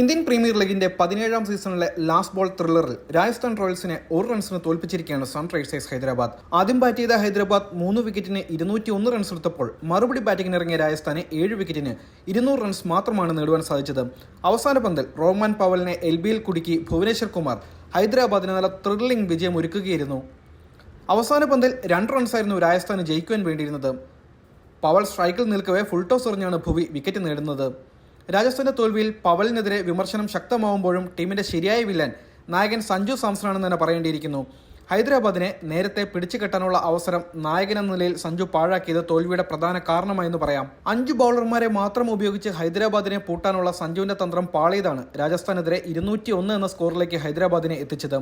Indian premier ലീഗിന്റെ പതിനേഴാം സീസണിലെ ലാസ്റ്റ് ബോൾ ത്രില്ലറിൽ രാജസ്ഥാൻ റോയൽസിനെ ഒരു റൺസിന് തോൽപ്പിച്ചിരിക്കുകയാണ് സൺറൈസേഴ്സ് ഹൈദരാബാദ്. ആദ്യം ബാറ്റ് ചെയ്ത ഹൈദരാബാദ് മൂന്ന് വിക്കറ്റിന് ഇരുന്നൂറ്റി ഒന്ന് റൺസ് എടുത്തപ്പോൾ മറുപടി ബാറ്റിംഗിന് ഇറങ്ങിയ രാജസ്ഥാന് ഏഴ് വിക്കറ്റിന് ഇരുന്നൂറ് റൺസ് മാത്രമാണ് നേടുവാൻ സാധിച്ചത്. അവസാന പന്തിൽ റോമാൻ പവലിനെ എൽ ബിയിൽ കുടുക്കി ഭുവനേശ്വർ കുമാർ ഹൈദരാബാദിന് നല്ല ത്രില്ലിംഗ് വിജയം ഒരുക്കുകയായിരുന്നു അവസാന പന്തിൽ രണ്ട് റൺസായിരുന്നു രാജസ്ഥാന് ജയിക്കുവാൻ വേണ്ടിയിരുന്നത്. പവൽ സ്ട്രൈക്കിൽ നിൽക്കവേ ഫുൾ ടോസ് എറിഞ്ഞാണ് ഭുവി വിക്കറ്റ് നേടുന്നത്. രാജസ്ഥാന്റെ തോൽവിയിൽ പവലിനെതിരെ വിമർശനം ശക്തമാവുമ്പോഴും ടീമിന്റെ ശരിയായ വില്ലൻ നായകൻ സഞ്ജു സാംസണാണെന്ന് തന്നെ പറയേണ്ടിയിരിക്കുന്നു. ഹൈദരാബാദിനെ നേരത്തെ പിടിച്ചു കെട്ടാനുള്ള അവസരം നായകൻ എന്ന നിലയിൽ സഞ്ജു പാഴാക്കിയത് തോൽവിയുടെ പ്രധാന കാരണമായെന്ന് പറയാം. അഞ്ചു ബൗളർമാരെ മാത്രം ഉപയോഗിച്ച് ഹൈദരാബാദിനെ പൂട്ടാനുള്ള സഞ്ജുവിന്റെ തന്ത്രം പാളിയതാണ്. രാജസ്ഥാനെതിരെ ഇരുന്നൂറ്റി ഒന്ന് എന്ന സ്കോറിലേക്ക് ഹൈദരാബാദിനെ എത്തിച്ചത്.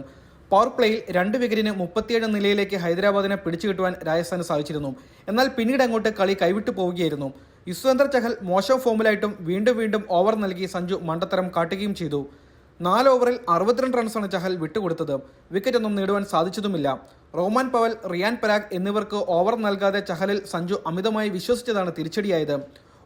പവർ പ്ലേയിൽ രണ്ട് വിക്കറ്റിന് മുപ്പത്തിയേഴ് നിലയിലേക്ക് ഹൈദരാബാദിനെ പിടിച്ചു കിട്ടുവാൻ രാജസ്ഥാന് സാധിച്ചിരുന്നു. എന്നാൽ പിന്നീട് അങ്ങോട്ട് കളി കൈവിട്ടു പോവുകയായിരുന്നു. യുസ്വേന്ദ്ര ചഹൽ മോശം ഫോമിലായിട്ടും വീണ്ടും വീണ്ടും ഓവർ നൽകി സഞ്ജു മണ്ടത്തരം കാട്ടുകയും ചെയ്തു. നാല് ഓവറിൽ അറുപത്തിരണ്ട് റൺസാണ് ചഹൽ വിട്ടുകൊടുത്തത്. വിക്കറ്റൊന്നും നേടുവാൻ സാധിച്ചതുമില്ല. റോമാൻ പവൽ റിയാൻ പരാഗ് എന്നിവർക്ക് ഓവർ നൽകാതെ ചഹലിൽ സഞ്ജു അമിതമായി വിശ്വസിച്ചതാണ് തിരിച്ചടിയായത്.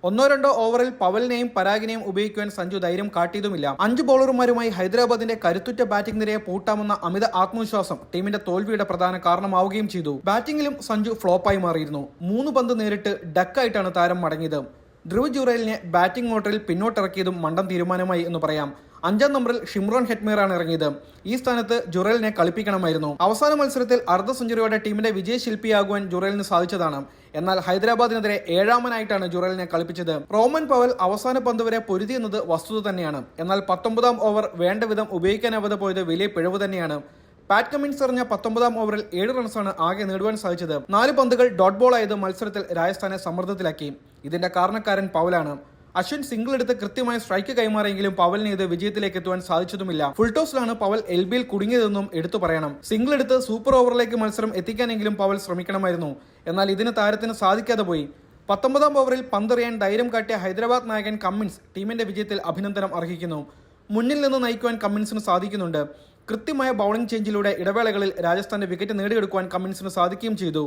ഒന്നോ രണ്ടോ ഓവറിൽ പവലിനെയും പരാഗിനെയും ഉപയോഗിക്കുവാൻ സഞ്ജു ധൈര്യം കാട്ടിയതുമില്ല. അഞ്ച് ബോളർമാരുമായി ഹൈദരാബാദിന്റെ കരുത്തുറ്റ ബാറ്റിംഗ് നിരയെ പൂട്ടാമെന്ന അമിത ആത്മവിശ്വാസം ടീമിന്റെ തോൽവിയുടെ പ്രധാന കാരണമാവുകയും ചെയ്തു. ബാറ്റിംഗിലും സഞ്ജു ഫ്ലോപ്പായി മാറിയിരുന്നു. മൂന്ന് പന്ത് നേരിട്ട് ഡക്കായിട്ടാണ് താരം മടങ്ങിയത്. ധ്രുവ് ജുറേലിനെ ബാറ്റിംഗ് ഓർഡറിൽ പിന്നോട്ടിറക്കിയതും മണ്ടം തീരുമാനമായി എന്ന് പറയാം. അഞ്ചാം നമ്പറിൽ ഷിംറോൺ ഹെറ്റ്മീറാണ് ഇറങ്ങിയത്. ഈ സ്ഥാനത്ത് ജുറേലിനെ കളിപ്പിക്കണമായിരുന്നു. അവസാന മത്സരത്തിൽ അർദ്ധ സെഞ്ചുറിയോടെ ടീമിന്റെ വിജയശില്പിയാകുവാൻ ജുറേലിന് സാധിച്ചതാണ്. എന്നാൽ ഹൈദരാബാദിനെതിരെ ഏഴാമനായിട്ടാണ് ജുറേലിനെ കളിപ്പിച്ചത്. റോമൻ പവൽ അവസാന പന്ത് വരെ പൊരുതിയെന്നത് വസ്തുത തന്നെയാണ്. എന്നാൽ പത്തൊമ്പതാം ഓവർ വേണ്ട വിധം ഉപയോഗിക്കാനാവാതെ പോയത് വലിയ പിഴവ് തന്നെയാണ്. പാറ്റ് കമ്മിൻസ് എറിഞ്ഞ പത്തൊമ്പതാം ഓവറിൽ ഏഴ് റൺസാണ് ആകെ നേടുവാൻ സാധിച്ചത്. നാല് പന്തുകൾ ഡോട്ട് ബോൾ ആയത് മത്സരത്തിൽ രാജസ്ഥാനെ സമ്മർദ്ദത്തിലാക്കി. ഇതിന്റെ കാരണക്കാരൻ പൗലാണ് അശ്വിൻ സിംഗിൾ എടുത്ത് കൃത്യമായ സ്ട്രൈക്ക് കൈമാറിയെങ്കിലും പവലിന് ഇത് വിജയത്തിലേക്ക് എത്തുവാൻ സാധിച്ചതുമില്ല. ഫുൾ ടോസിലാണ് പവൽ എൽ ബിയിൽ കുടുങ്ങിയതെന്നും എടുത്തു പറയണം. സിംഗിൾ എടുത്ത് സൂപ്പർ ഓവറിലേക്ക് മത്സരം എത്തിക്കാനെങ്കിലും പവൽ ശ്രമിക്കണമായിരുന്നു. എന്നാൽ ഇതിന് താരത്തിന് സാധിക്കാതെ പോയി. പത്തൊമ്പതാം ഓവറിൽ പന്തെറിയാൻ ധൈര്യം കാട്ടിയ ഹൈദരാബാദ് നായകൻ കമ്മിൻസ് ടീമിന്റെ വിജയത്തിൽ അഭിനന്ദനം അർഹിക്കുന്നു. മുന്നിൽ നിന്ന് നയിക്കുവാൻ കമ്മിൻസിന് സാധിക്കുന്നുണ്ട്. കൃത്യമായ ബൗളിംഗ് ചേഞ്ചിലൂടെ ഇടവേളകളിൽ രാജസ്ഥാന്റെ വിക്കറ്റ് നേടിയെടുക്കുവാൻ കമ്മിൻസിന് സാധിക്കുകയും ചെയ്തു.